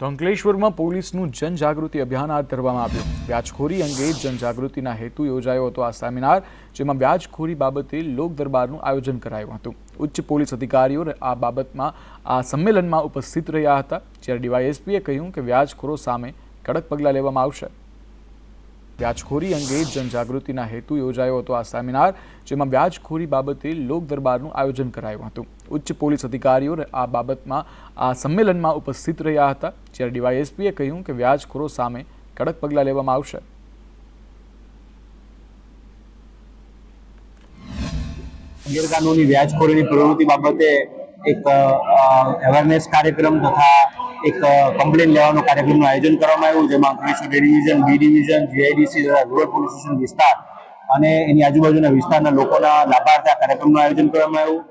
તો અંકલેશ્વરમાં પોલીસનું જનજાગૃતિ અભિયાન હાથ ધરવામાં આવ્યું. વ્યાજખોરી અંગે જનજાગૃતિના હેતુ યોજાયો હતો આ સેમિનાર, જેમાં વ્યાજખોરી બાબતે લોક દરબારનું આયોજન કરાયું હતું. ઉચ્ચ પોલીસ અધિકારીઓ આ બાબતમાં આ સંમેલનમાં ઉપસ્થિત રહ્યા હતા. જ્યારે ડીવાયએસપીએ કહ્યું કે વ્યાજખોરો સામે કડક પગલાં લેવામાં આવશે. વ્યાજખોરી અંગે જનજાગૃતિના હેતુ યોજાયો હતો આ સેમિનાર, જેમાં વ્યાજખોરી બાબતે લોક દરબારનું આયોજન કરાયું હતું. ઉચ્ચ પોલીસ અધિકારીઓ આ બાબતમાં આ સંમેલનમાં ઉપસ્થિત રહ્યા હતા, જ્યારે ડીવાયએસપીએ કહ્યું કે વ્યાજખોરો સામે કડક પગલાં લેવામાં આવશે. ગેરકાનૂની વ્યાજખોરીની પ્રવૃત્તિ બાબતે એક અવેરનેસ કાર્યક્રમ તથા એક કમ્પ્લેન લેવાનો કાર્યક્રમનું આયોજન કરવામાં આવ્યું, જેમાં Ankleshwar division B division GIDC તથા રૂરલ પોલીસ સ્ટેશન વિસ્તાર અને એની આજુબાજુના વિસ્તારના લોકોના લાભાર્થે આ કાર્યક્રમનું આયોજન કરવામાં આવ્યું.